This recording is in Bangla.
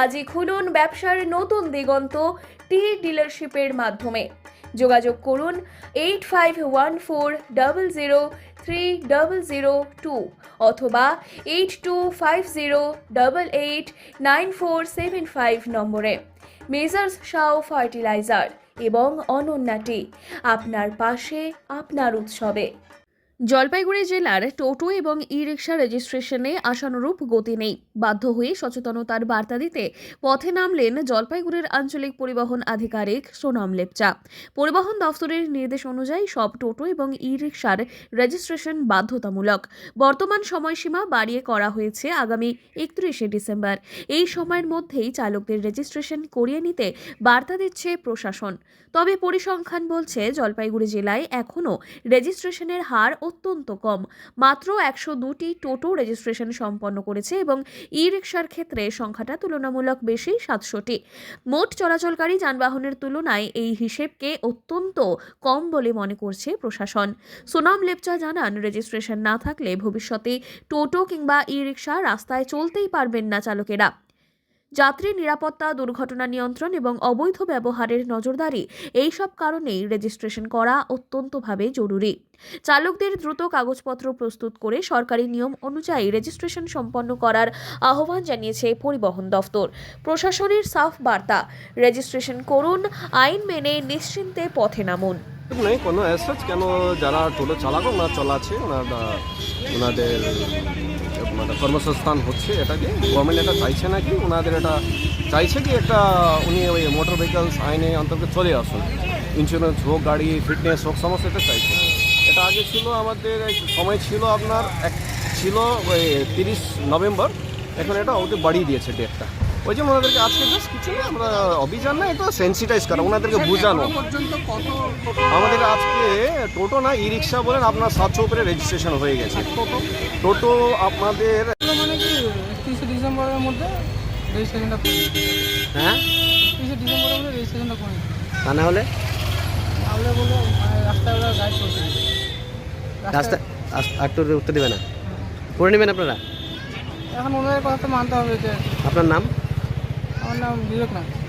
আজই খুলুন ব্যবসার নতুন দিগন্ত টি ডিলারশিপের মাধ্যমে। যোগাযোগ করুন eight five one four double zero three double zero two অথবা eight two five zero double eight nine four seven five নম্বরে। মেজার্স শাও ফার্টিলাইজার এবং অনন্যাটি আপনার পাশে, আপনার উৎসবে। জলপাইগুড়ি জেলার টোটো এবং ই রিক্সা রেজিস্ট্রেশনে আশানুরূপ গতি নেই। বাধ্য হয়ে সচেতনতার বার্তা দিতে পথে নামলেন জলপাইগুড়ির আঞ্চলিক পরিবহন আধিকারিক সোনাম লেপচা। পরিবহন দফতরের নির্দেশ অনুযায়ী সব টোটো এবং ই রিক্সার রেজিস্ট্রেশন বাধ্যতামূলক। বর্তমান সময়সীমা বাড়িয়ে করা হয়েছে আগামী একত্রিশে ডিসেম্বর। এই সময়ের মধ্যেই চালকদের রেজিস্ট্রেশন করিয়ে নিতে বার্তা দিচ্ছে প্রশাসন। তবে পরিসংখ্যান বলছে, জলপাইগুড়ি জেলায় এখনও রেজিস্ট্রেশনের হার অত্যন্ত কম। মাত্র একশো দুটি টোটো রেজিস্ট্রেশন সম্পন্ন করেছে এবং ই রিক্সার ক্ষেত্রে সংখ্যাটা তুলনামূলক বেশি, সাতশোটি। মোট চলাচলকারী যানবাহনের তুলনায় এই হিসেবকে অত্যন্ত কম বলে মনে করছে প্রশাসন। সোনাম লেপচা জানান, রেজিস্ট্রেশন না থাকলে ভবিষ্যতে টোটো কিংবা ই রিক্সা রাস্তায় চলতেই পারবেন না চালকেরা। যাত্রী নিরাপত্তা, দুর্ঘটনা নিয়ন্ত্রণ এবং অবৈধ ব্যবহারের নজরদারি এই সব কারণেই রেজিস্ট্রেশন করা অত্যন্তভাবে জরুরি। চালকদের দ্রুত কাগজপত্র প্রস্তুত করে সরকারি নিয়ম অনুযায়ী রেজিস্ট্রেশন সম্পন্ন করার আহ্বান জানিয়েছে পরিবহন দফতর। প্রশাসনের সাফ বার্তা, রেজিস্ট্রেশন করুন, আইন মেনে নিশ্চিন্তে পথে নামুন। নেই কোনো অ্যাসাজ কেন যারা টোটো চালাক ওনারা চলাচ্ছে, ওনারা ওনাদের ওনাদের কর্মসংস্থান হচ্ছে এটাকে গভর্নমেন্ট এটা চাইছে নাকি? ওনাদের এটা চাইছে কি একটা উনি ওই মোটর ভেহিকলস আইনে অন্তর্গত চলে আসুন। ইন্স্যুরেন্স হোক, গাড়ি ফিটনেস হোক, সমস্ত এটা চাইছে। এটা আগে ছিল আমাদের সময় ছিল আপনার এক, ছিল ওই তিরিশ নভেম্বর। এখন এটা ওদের বাড়িয়ে দিয়েছে ডেটটা ওই জন্য ওনাদেরকে আজকে জাস্ট কিছু না আমরা অভিযান না এটা সেন্সিটাইজ করা ওনাদেরকে বোঝানো। আমাদের আজকে টোটো না ই রিক্সা বলেন আপনার সাতশো উপরে রেজিস্ট্রেশন হয়ে গেছে। টোটো। আপনাদের মানে কি একত্রিশে ডিসেম্বরের মধ্যে রেজিস্ট্রেশনটা হ্যাঁ? একত্রিশে ডিসেম্বরের মধ্যে রেজিস্ট্রেশনটা করে তা না হলে? তাহলে বলব রাস্তায় ওরা গাইড করতে রাস্তা একটু উত্তর দেবে না? করে নেবেন আপনারা? এখন ওদের কথা তো মানতে হবে যে আপনার নাম? আমার নাম বিবেক নাথ।